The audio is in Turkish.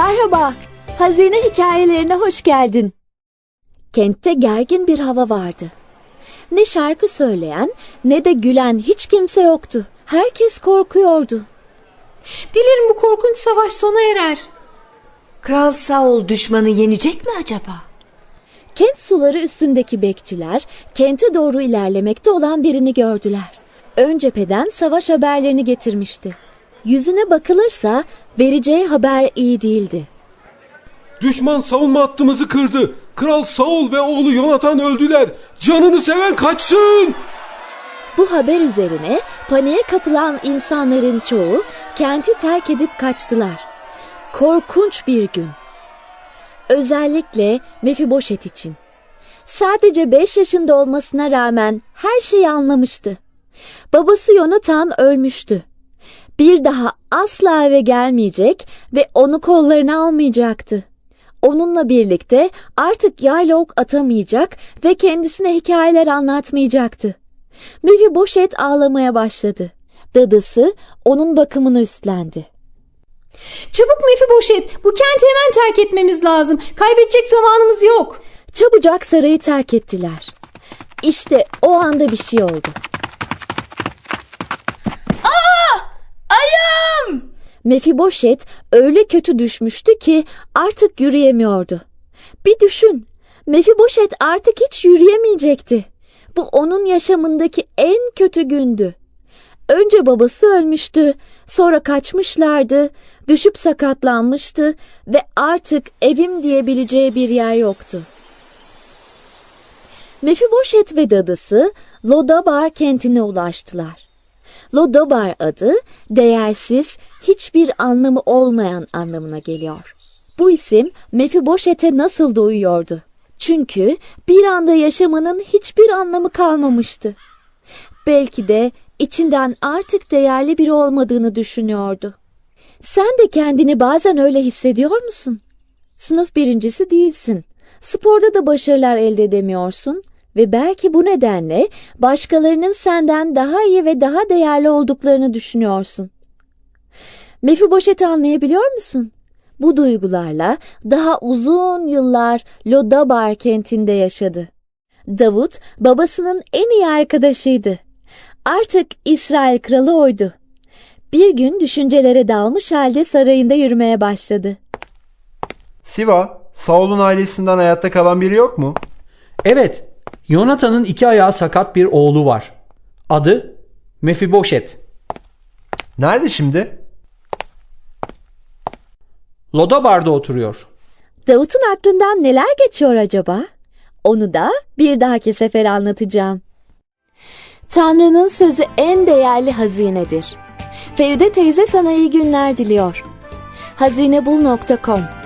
Merhaba, hazine hikayelerine hoş geldin. Kentte gergin bir hava vardı. Ne şarkı söyleyen ne de gülen hiç kimse yoktu. Herkes korkuyordu. Dilerim bu korkunç savaş sona erer. Kral Saul düşmanı yenecek mi acaba? Kent suları üstündeki bekçiler kente doğru ilerlemekte olan birini gördüler. Ön cepheden savaş haberlerini getirmişti. Yüzüne bakılırsa vereceği haber iyi değildi. Düşman savunma hattımızı kırdı. Kral Saul ve oğlu Yonatan öldüler. Canını seven kaçsın. Bu haber üzerine paniğe kapılan insanların çoğu kenti terk edip kaçtılar. Korkunç bir gün. Özellikle Mefiboşet için. Sadece 5 yaşında olmasına rağmen her şeyi anlamıştı. Babası Yonatan ölmüştü. Bir daha asla eve gelmeyecek ve onu kollarına almayacaktı. Onunla birlikte artık yayla ok atamayacak ve kendisine hikayeler anlatmayacaktı. Mefiboşet ağlamaya başladı. Dadısı onun bakımını üstlendi. Çabuk Mefiboşet, bu kenti hemen terk etmemiz lazım. Kaybedecek zamanımız yok. Çabucak sarayı terk ettiler. İşte o anda bir şey oldu. Mefiboşet öyle kötü düşmüştü ki artık yürüyemiyordu. Bir düşün. Mefiboşet artık hiç yürüyemeyecekti. Bu onun yaşamındaki en kötü gündü. Önce babası ölmüştü, sonra kaçmışlardı, düşüp sakatlanmıştı ve artık evim diyebileceği bir yer yoktu. Mefiboşet ve dadısı Lodabar kentine ulaştılar. Lodabar adı değersiz, hiçbir anlamı olmayan anlamına geliyor. Bu isim Mefiboşet'e nasıl da uyuyordu? Çünkü bir anda yaşamının hiçbir anlamı kalmamıştı. Belki de içinden artık değerli biri olmadığını düşünüyordu. Sen de kendini bazen öyle hissediyor musun? Sınıf birincisi değilsin. Sporda da başarılar elde edemiyorsun ve belki bu nedenle başkalarının senden daha iyi ve daha değerli olduklarını düşünüyorsun. Mefiboşet'i anlayabiliyor musun? Bu duygularla daha uzun yıllar Lodabar kentinde yaşadı. Davut babasının en iyi arkadaşıydı. Artık İsrail kralı oydu. Bir gün düşüncelere dalmış halde sarayında yürümeye başladı. Siva, Saul'un ailesinden hayatta kalan biri yok mu? Evet, Yonatan'ın iki ayağı sakat bir oğlu var. Adı Mefiboşet. Nerede şimdi? Lodabar'da oturuyor. Davut'un aklından neler geçiyor acaba? Onu da bir dahaki sefer anlatacağım. Tanrı'nın sözü en değerli hazinedir. Feride teyze sana iyi günler diliyor. hazinebul.com